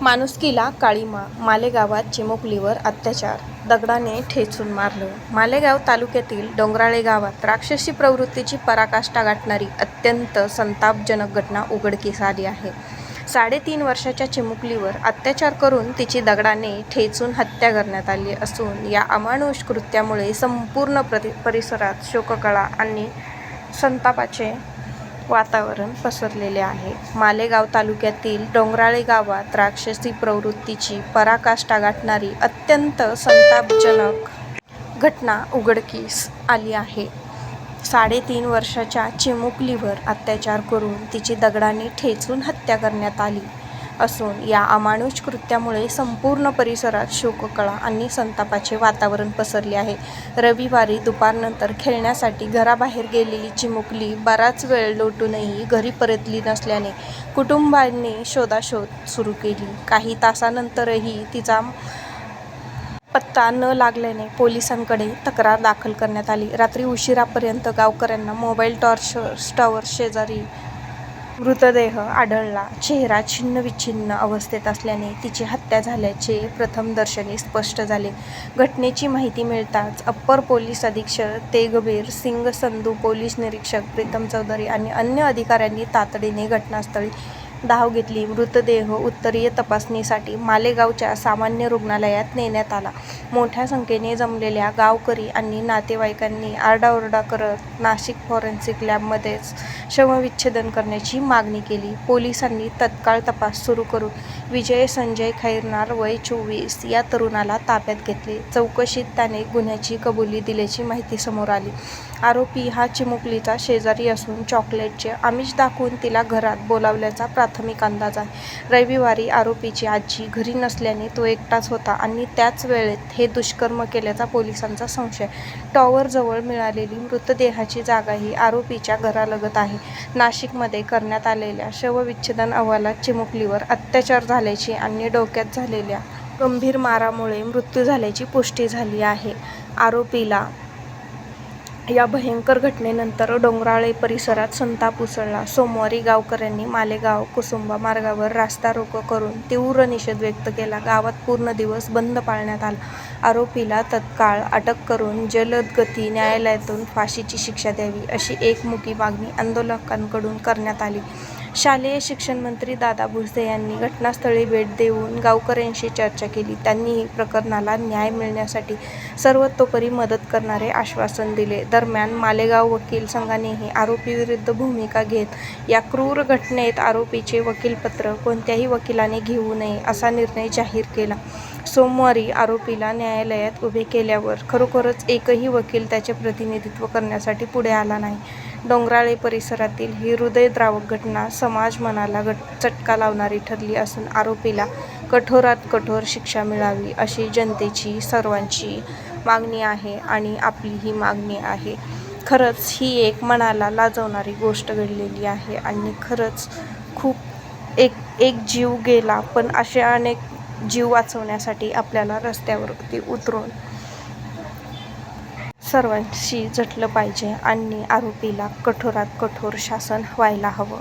माणुसकीला काळीमा मालेगावात चिमुकलीवर अत्याचार दगडाने ठेचून मारलं. मालेगाव तालुक्यातील डोंगराळे गावात राक्षसी प्रवृत्तीची पराकाष्ठा गाठणारी अत्यंत संतापजनक घटना उघडकीस आली आहे. साडेतीन वर्षाच्या चिमुकलीवर अत्याचार करून तिची दगडाने ठेचून हत्या करण्यात आली असून या अमानुष कृत्यामुळे संपूर्ण प्रति परिसरात शोककळा आणि संतापाचे वातावरण पसरलेले आहे. मालेगाव तालुक्यातील डोंगराळे गावात राक्षसी प्रवृत्तीची पराकाष्ठा गाठणारी अत्यंत संतापजनक घटना उघडकीस आली आहे. साडेतीन वर्षाच्या चिमुकलीवर अत्याचार करून तिची दगडाने ठेचून हत्या करण्यात आली. असून या अमानुष कृत्यामुळे संपूर्ण परिसरात शोककळा आणि संतापाचे वातावरण पसरले आहे. रविवारी दुपारनंतर खेळण्यासाठी घराबाहेर गेलेली चिमुकली बराच वेळ लोटूनही घरी परतली नसल्याने कुटुंबांनी शोधाशोध सुरू केली. काही तासानंतरही तिचा पत्ता न लागल्याने पोलिसांकडे तक्रार दाखल करण्यात आली. रात्री उशिरापर्यंत गावकऱ्यांना मोबाईल टॉर्च टॉवर शेजारी मृतदेह आढळला. चेहरा छिन्नविच्छिन्न अवस्थेत असल्याने तिची हत्या झाल्याचे प्रथमदर्शनी स्पष्ट झाले. घटनेची माहिती मिळताच अप्पर पोलीस अधीक्षक तेगबीर सिंग संधू पोलीस निरीक्षक प्रीतम चौधरी आणि अन्य अधिकाऱ्यांनी तातडीने घटनास्थळी धाव घेतली. मृतदेह उत्तरीय तपासणीसाठी मालेगावच्या सामान्य रुग्णालयात नेण्यात आला. मोठ्या संख्येने जमलेल्या गावकरी आणि नातेवाईकांनी आरडाओरडा करत नाशिक फॉरेन्सिक लॅबमध्येच शवविच्छेदन करण्याची मागणी केली. पोलिसांनी तत्काळ तपास सुरू करून विजय संजय खैरनार वय चोवीस या तरुणाला ताब्यात घेतले. चौकशीत त्याने गुन्ह्याची कबुली दिल्याची माहिती समोर आली. आरोपी हा चिमुकलीचा शेजारी असून चॉकलेटचे आमिष दाखवून तिला घरात बोलावल्याचा प्राथमिक अंदाज आहे. रविवारी आरोपीची आजी घरी नसल्याने तो एकटाच होता आणि त्याच वेळेत हे दुष्कर्म केल्याचा पोलिसांचा संशय. टॉवरजवळ मिळालेली मृतदेहाची जागा ही आरोपीच्या घरालगत आहे. नाशिकमध्ये करण्यात आलेल्या शवविच्छेदन अहवालात चिमुकलीवर अत्याचार झाल्याची आणि डोक्यात झालेल्या गंभीर मारामुळे मृत्यू झाल्याची पुष्टी झाली आहे. आरोपीला या भयंकर घटनेनंतर डोंगराळे परिसरात संताप उसळला. सोमवारी गावकऱ्यांनी मालेगाव कुसुंबा मार्गावर रास्ता रोको करून तीव्र निषेध व्यक्त केला. गावात पूर्ण दिवस बंद पाळण्यात आला. आरोपीला तत्काळ अटक करून जलदगती न्यायालयातून फाशीची शिक्षा द्यावी अशी एकमुखी मागणी आंदोलकांकडून करण्यात आली. शालेय शिक्षण मंत्री दादा भुसे यांनी घटनास्थळी भेट देऊन गावकऱ्यांशी चर्चा केली. त्यांनीही प्रकरणाला न्याय मिळण्यासाठी सर्वतोपरी मदत करणारे आश्वासन दिले. दरम्यान मालेगाव वकील संघानेही आरोपीविरुद्ध भूमिका घेत या क्रूर घटनेत आरोपीचे वकीलपत्र कोणत्याही वकिलाने घेऊ नये असा निर्णय जाहीर केला. सोमवारी आरोपीला न्यायालयात उभे केल्यावर खरोखरच एकही वकील त्याचे प्रतिनिधित्व करण्यासाठी पुढे आला नाही. डोंगराळे परिसरातील ही हृदयद्रावक घटना समाज मनाला घट चटका लावणारी ठरली असून आरोपीला कठोरात कठोर शिक्षा मिळावी अशी जनतेची सर्वांची मागणी आहे आणि आपली ही मागणी आहे. खरंच ही एक मनाला लाजवणारी गोष्ट घडलेली आहे आणि खरंच खूप एक एक जीव गेला पण असे अनेक जीव वाचवण्यासाठी आपल्याला रस्त्यावरती उतरून सर्वांशी झटलं पाहिजे. आणि आरोपीला कठोरात कठोर शासन व्हायला हवं.